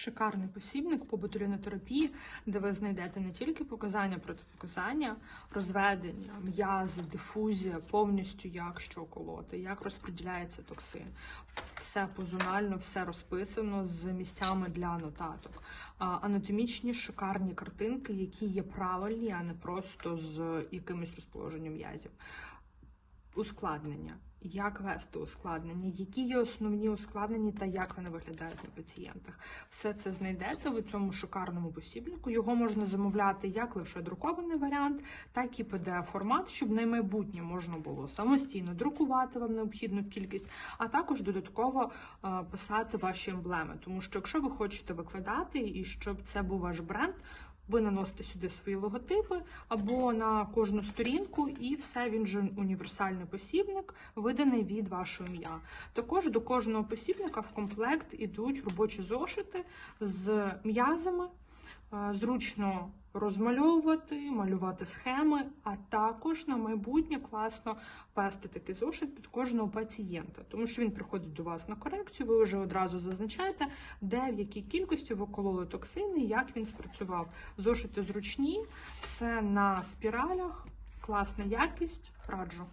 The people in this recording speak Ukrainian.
Шикарний посібник по ботулінотерапії, де ви знайдете не тільки показання, протипоказання, розведення, м'язи, дифузія, повністю як що колоти, як розподіляється токсин. Все позонально, все розписано з місцями для нотаток. Анатомічні шикарні картинки, які є правильні, а не просто з якимось розположенням м'язів. Ускладнення. Як вести ускладнення, які є основні ускладнення та як вони виглядають на пацієнтах. Все це знайдете в цьому шикарному посібнику. Його можна замовляти як лише друкований варіант, так і pdf формат, щоб на майбутнє можна було самостійно друкувати вам необхідну кількість, а також додатково е, писати ваші емблеми. Тому що якщо ви хочете викладати і щоб це був ваш бренд, ви наносите сюди свої логотипи або на кожну сторінку, і все він же універсальний посібник, виданий від вашого ім'я. Також до кожного посібника в комплект ідуть робочі зошити з м'язами. Е, Зручно розмальовувати, малювати схеми, а також на майбутнє класно вести такий зошит під кожного пацієнта, тому що він приходить до вас на корекцію, ви вже одразу зазначаєте, де в якій кількості ви кололи токсини, як він спрацював. Зошити зручні, все на спіралях, класна якість, раджу.